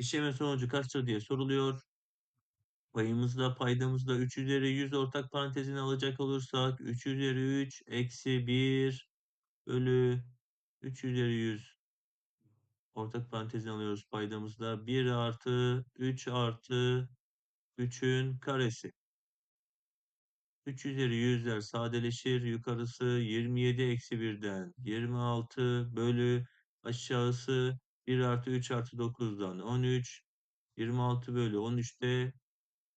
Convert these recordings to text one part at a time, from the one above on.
İşlemin sonucu kaçtır diye soruluyor. Payımızda paydamızda 3 üzeri 100 ortak parantezine alacak olursak 3 üzeri 3 eksi 1 bölü 3 üzeri 100 ortak parantezine alıyoruz paydamızda 1 artı 3 artı 3'ün karesi. 3 üzeri yüzler sadeleşir. Yukarısı 27 eksi 1'den 26 bölü aşağısı 1 artı 3 artı 9'dan 13. 26 bölü 13'te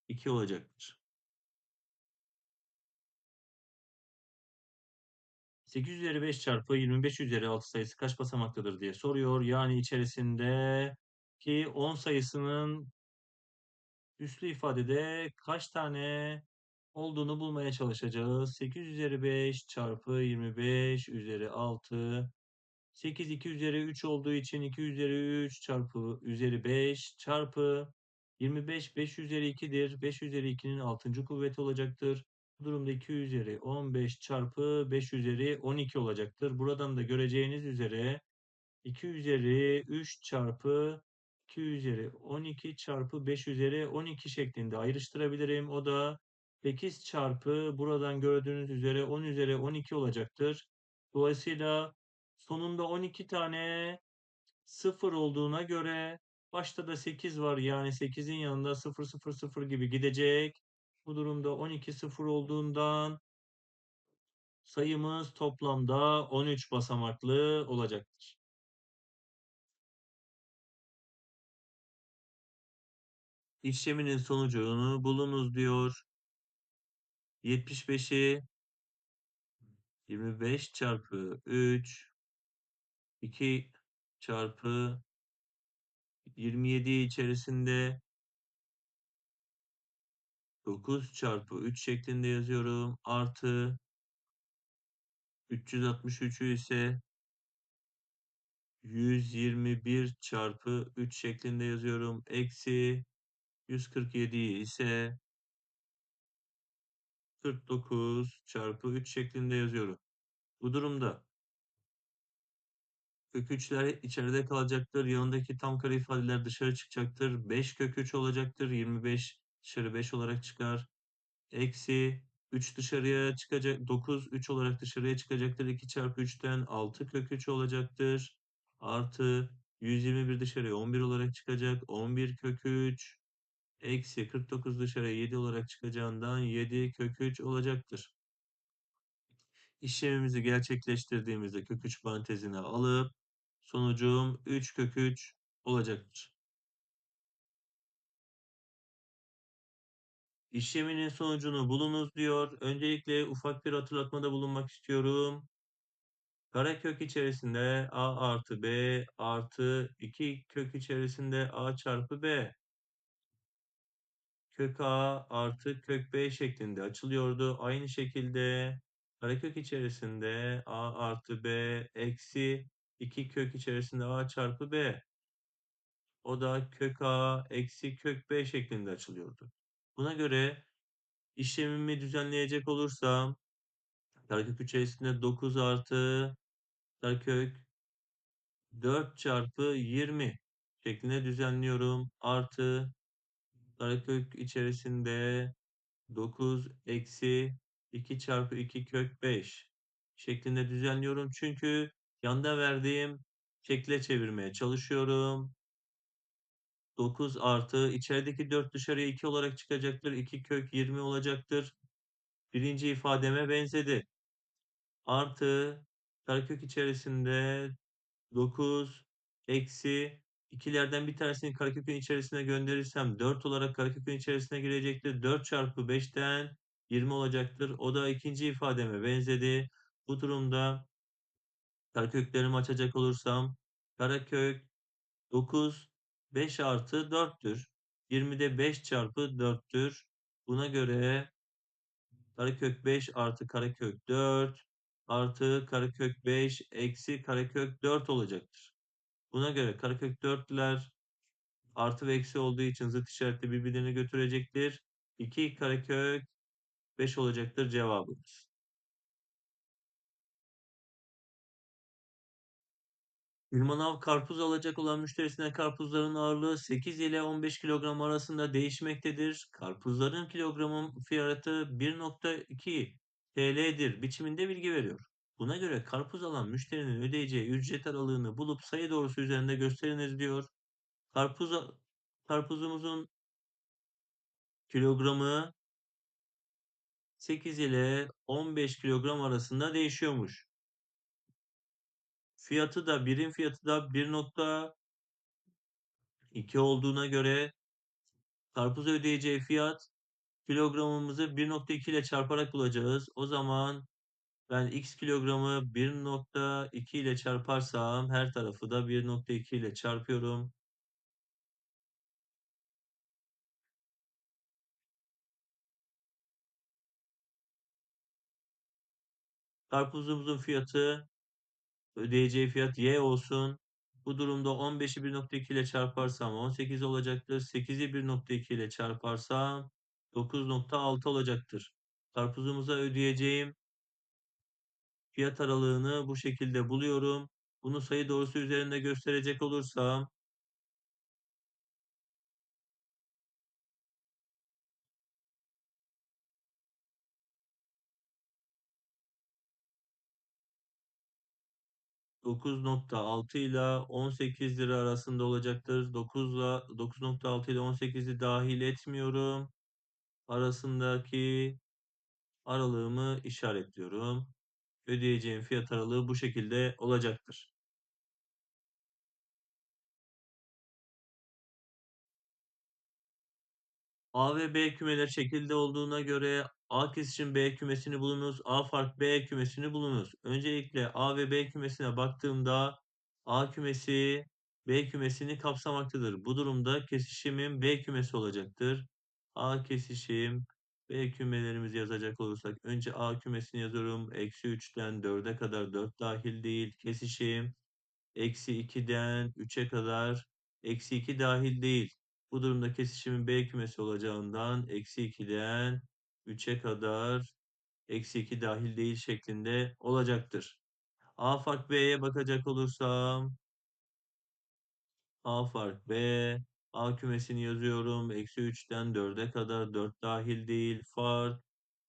2 olacaktır. 8 üzeri 5 çarpı 25 üzeri 6 sayısı kaç basamaktadır diye soruyor. Yani içerisinde ki 10 sayısının üslü ifadede kaç tane olduğunu bulmaya çalışacağız. 8 üzeri 5 çarpı 25 üzeri 6. 8 2 üzeri 3 olduğu için 2 üzeri 3 çarpı üzeri 5 çarpı 25 5 üzeri 2'dir. 5 üzeri 2'nin 6. kuvveti olacaktır. Bu durumda 2 üzeri 15 çarpı 5 üzeri 12 olacaktır. Buradan da göreceğiniz üzere 2 üzeri 3 çarpı 2 üzeri 12 çarpı 5 üzeri 12 şeklinde ayrıştırabilirim. O da 8 çarpı buradan gördüğünüz üzere 10 üzeri 12 olacaktır. Dolayısıyla sonunda 12 tane 0 olduğuna göre başta da 8 var. Yani 8'in yanında 0 0 0 gibi gidecek. Bu durumda 12 0 olduğundan sayımız toplamda 13 basamaklı olacaktır. İşleminin sonucunu bulunuz diyor. 75'i 25 çarpı 3 2 çarpı 27 içerisinde 9 çarpı 3 şeklinde yazıyorum. Artı 363'ü ise 121 çarpı 3 şeklinde yazıyorum. Eksi 147'yi ise 49 çarpı 3 şeklinde yazıyorum. Bu durumda kök 3'ler içeride kalacaktır. Yanındaki tam kare ifadeler dışarı çıkacaktır. 5 kök 3 olacaktır. 25 dışarı 5 olarak çıkar. Eksi 3 dışarıya çıkacak. 9 3 olarak dışarıya çıkacaktır. 2 çarpı 3'ten 6 kök 3 olacaktır. Artı 121 dışarıya 11 olarak çıkacak. 11 kök 3 eksi 49 dışarıya 7 olarak çıkacağından 7 kök 3 olacaktır. İşlemimizi gerçekleştirdiğimizde kök 3 parantezine alıp sonucum 3 kök 3 olacaktır. İşleminin sonucunu bulunuz diyor. Öncelikle ufak bir hatırlatmada bulunmak istiyorum. Karekök içerisinde a artı b artı 2 kök içerisinde a çarpı b kök a artı kök b şeklinde açılıyordu. Aynı şekilde karekök içerisinde a artı b eksi 2 kök içerisinde a çarpı b o da kök a eksi kök b şeklinde açılıyordu. Buna göre işlemimi düzenleyecek olursam karekök içerisinde 9 artı karekök 4 çarpı 20 şeklinde düzenliyorum. Artı karekök içerisinde 9 eksi 2 çarpı 2 kök 5 şeklinde düzenliyorum. Çünkü yanda verdiğim şekle çevirmeye çalışıyorum. 9 artı içerideki 4 dışarıya 2 olarak çıkacaktır. 2 kök 20 olacaktır. Birinci ifademe benzedi. Artı karekök içerisinde 9 eksi ikilerden bir tanesini karekökün içerisine gönderirsem 4 olarak karekökün içerisine girecektir. 4 çarpı 5'ten 20 olacaktır. O da ikinci ifademe benzedi. Bu durumda kareköklerimi açacak olursam karekök 9 5 artı 4'tür. 20'de 5 çarpı 4'tür. Buna göre karekök 5 artı karekök 4 artı karekök 5 eksi karekök 4 olacaktır. Buna göre karekök 4'ler artı ve eksi olduğu için zıt işaretli birbirlerini götürecektir. 2 karekök 5 olacaktır cevabımız. Bir manav karpuz alacak olan müşterisine karpuzların ağırlığı 8 ile 15 kilogram arasında değişmektedir. Karpuzların kilogramın fiyatı 1.2 TL'dir biçiminde bilgi veriyor. Buna göre karpuz alan müşterinin ödeyeceği ücret aralığını bulup sayı doğrusu üzerinde gösteriniz diyor. Karpuz, karpuzumuzun kilogramı 8 ile 15 kilogram arasında değişiyormuş. Fiyatı da birim fiyatı da 1.2 olduğuna göre karpuz ödeyeceği fiyat kilogramımızı 1.2 ile çarparak bulacağız. O zaman ben x kilogramı 1.2 ile çarparsam her tarafı da 1.2 ile çarpıyorum. Karpuzumuzun fiyatı ödeyeceği fiyat y olsun. Bu durumda 15'i 1.2 ile çarparsam 18 olacaktır. 8'i 1.2 ile çarparsam 9.6 olacaktır. Karpuzumuza ödeyeceğim fiyat aralığını bu şekilde buluyorum. Bunu sayı doğrusu üzerinde gösterecek olursam 9.6 ile 18 lira arasında olacaktır. 9 ile 9.6 ile 18'i dahil etmiyorum. Arasındaki aralığımı işaretliyorum. Ödeyeceğim fiyat aralığı bu şekilde olacaktır. A ve B kümeler şekilde olduğuna göre A kesişim B kümesini bulunuz. A fark B kümesini bulunuz. Öncelikle A ve B kümesine baktığımda A kümesi B kümesini kapsamaktadır. Bu durumda kesişimin B kümesi olacaktır. A kesişim B kümelerimizi yazacak olursak önce A kümesini yazıyorum. Eksi 3'ten 4'e kadar 4 dahil değil. Kesişim eksi 2'den 3'e kadar eksi 2 dahil değil. Bu durumda kesişimin B kümesi olacağından eksi 2'den 3'e kadar eksi 2 dahil değil şeklinde olacaktır. A fark B'ye bakacak olursam A fark B A kümesini yazıyorum. Eksi 3'ten 4'e kadar 4 dahil değil. Fark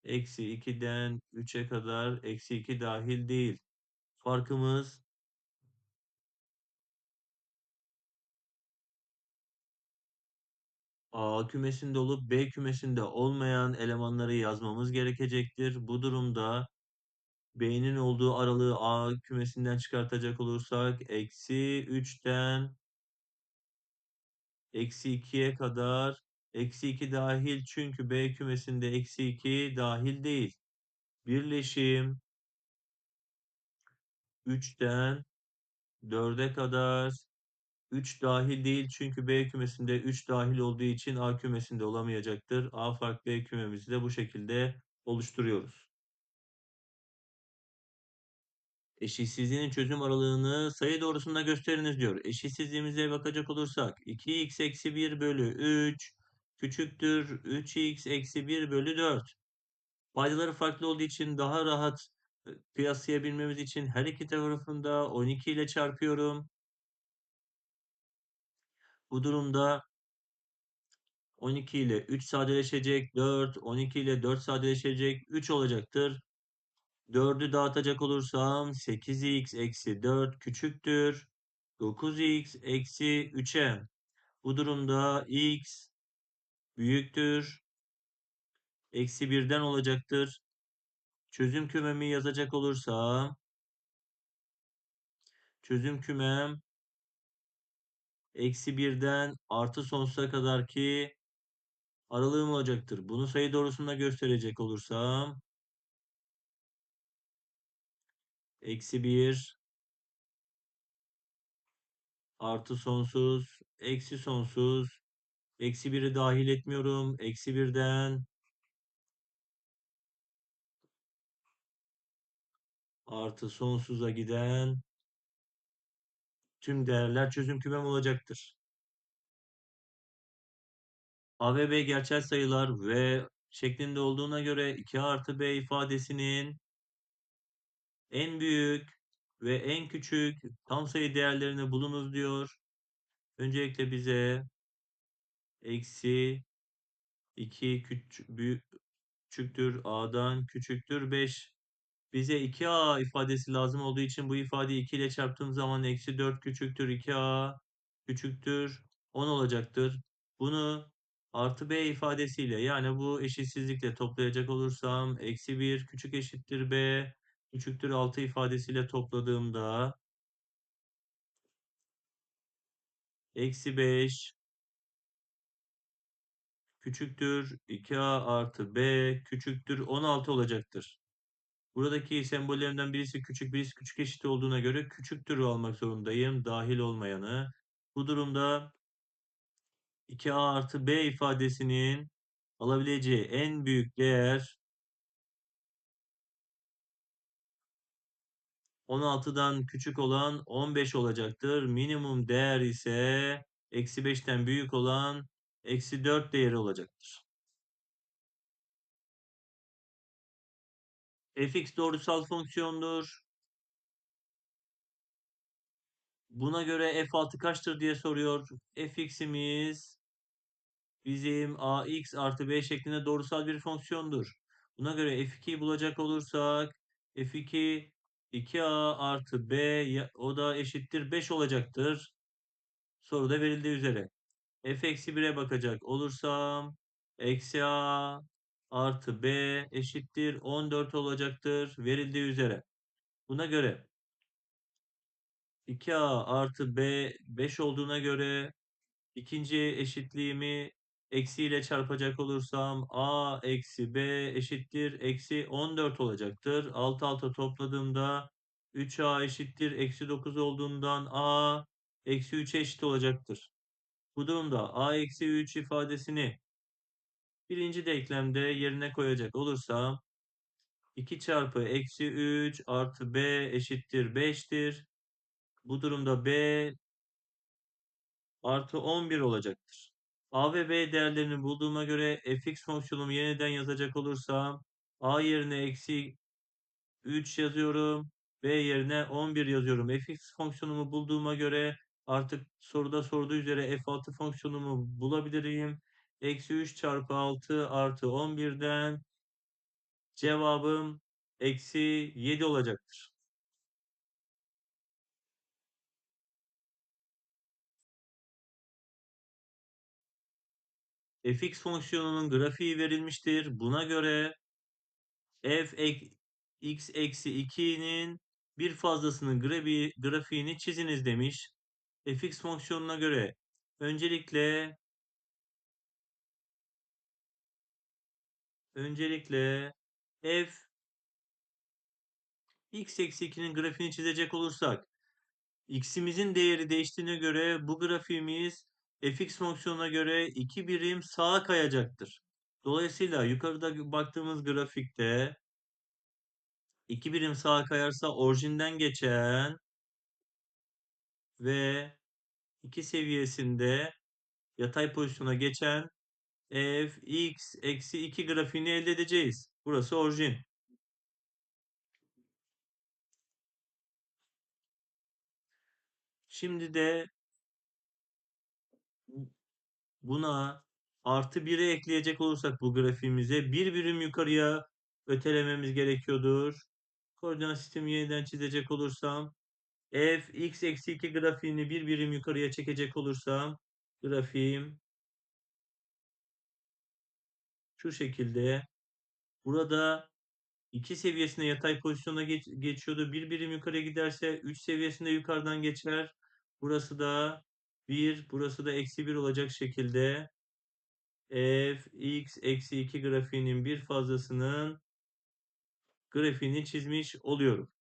eksi 2'den 3'e kadar eksi 2 dahil değil. Farkımız A kümesinde olup B kümesinde olmayan elemanları yazmamız gerekecektir. Bu durumda B'nin olduğu aralığı A kümesinden çıkartacak olursak eksi 3'ten eksi 2'ye kadar eksi 2 dahil çünkü B kümesinde eksi 2 dahil değil. Birleşim 3'ten 4'e kadar 3 dahil değil çünkü B kümesinde 3 dahil olduğu için A kümesinde olamayacaktır. A fark B kümemizi de bu şekilde oluşturuyoruz. Eşitsizliğin çözüm aralığını sayı doğrusunda gösteriniz diyor. Eşitsizliğimize bakacak olursak 2x eksi 1 bölü 3 küçüktür 3x eksi 1 bölü 4. Paydaları farklı olduğu için daha rahat e, kıyaslayabilmemiz için her iki tarafında 12 ile çarpıyorum. Bu durumda 12 ile 3 sadeleşecek, 4, 12 ile 4 sadeleşecek, 3 olacaktır. 4'ü dağıtacak olursam 8x eksi 4 küçüktür. 9x eksi 3'e. Bu durumda x büyüktür. Eksi 1'den olacaktır. Çözüm kümemi yazacak olursam çözüm kümem eksi 1'den artı sonsuza kadar ki aralığım olacaktır. Bunu sayı doğrusunda gösterecek olursam eksi 1 artı sonsuz eksi sonsuz eksi 1'i dahil etmiyorum. Eksi 1'den artı sonsuza giden tüm değerler çözüm kümem olacaktır. A ve B gerçel sayılar ve şeklinde olduğuna göre 2 artı B ifadesinin en büyük ve en küçük tam sayı değerlerini bulunuz diyor. Öncelikle bize eksi 2 küçük, büyük, küçüktür a'dan küçüktür 5. Bize 2a ifadesi lazım olduğu için bu ifadeyi 2 ile çarptığım zaman eksi 4 küçüktür 2a küçüktür 10 olacaktır. Bunu artı b ifadesiyle yani bu eşitsizlikle toplayacak olursam eksi 1 küçük eşittir b küçüktür 6 ifadesiyle topladığımda eksi 5 küçüktür 2a artı b küçüktür 16 olacaktır. Buradaki sembollerimden birisi küçük, birisi küçük eşit olduğuna göre küçüktür almak zorundayım. Dahil olmayanı. Bu durumda 2a artı b ifadesinin alabileceği en büyük değer 16'dan küçük olan 15 olacaktır. Minimum değer ise eksi 5'ten büyük olan eksi 4 değeri olacaktır. Fx doğrusal fonksiyondur. Buna göre f6 kaçtır diye soruyor. fx'imiz bizim ax artı b şeklinde doğrusal bir fonksiyondur. Buna göre f2'yi bulacak olursak f2 2a artı b o da eşittir 5 olacaktır. Soruda verildiği üzere. f eksi 1'e bakacak olursam eksi a artı b eşittir 14 olacaktır verildiği üzere. Buna göre 2a artı b 5 olduğuna göre ikinci eşitliğimi eksi ile çarpacak olursam a eksi b eşittir eksi 14 olacaktır. Alt alta topladığımda 3a eşittir eksi 9 olduğundan a eksi 3 eşit olacaktır. Bu durumda a eksi 3 ifadesini birinci denklemde yerine koyacak olursam 2 çarpı eksi 3 artı b eşittir 5'tir. Bu durumda b artı 11 olacaktır. a ve b değerlerini bulduğuma göre fx fonksiyonumu yeniden yazacak olursam a yerine eksi 3 yazıyorum. b yerine 11 yazıyorum. fx fonksiyonumu bulduğuma göre artık soruda sorduğu üzere f6 fonksiyonumu bulabilirim. Eksi 3 çarpı 6 artı 11'den cevabım eksi 7 olacaktır. fx fonksiyonunun grafiği verilmiştir. Buna göre f x eksi 2'nin bir fazlasının grafiği, grafiğini çiziniz demiş. fx fonksiyonuna göre öncelikle öncelikle f x eksi 2'nin grafiğini çizecek olursak x'imizin değeri değiştiğine göre bu grafiğimiz fx fonksiyonuna göre 2 birim sağa kayacaktır. Dolayısıyla yukarıda baktığımız grafikte 2 birim sağa kayarsa orijinden geçen ve 2 seviyesinde yatay pozisyona geçen f x eksi 2 grafiğini elde edeceğiz. Burası orijin. Şimdi de buna artı 1'i ekleyecek olursak bu grafiğimize bir birim yukarıya ötelememiz gerekiyordur. Koordinat sistemi yeniden çizecek olursam f x eksi 2 grafiğini bir birim yukarıya çekecek olursam grafiğim şu şekilde burada 2 seviyesinde yatay pozisyona geç, geçiyordu. Bir birim yukarıya giderse 3 seviyesinde yukarıdan geçer. Burası da 1, burası da eksi 1 olacak şekilde f x eksi 2 grafiğinin bir fazlasının grafiğini çizmiş oluyorum.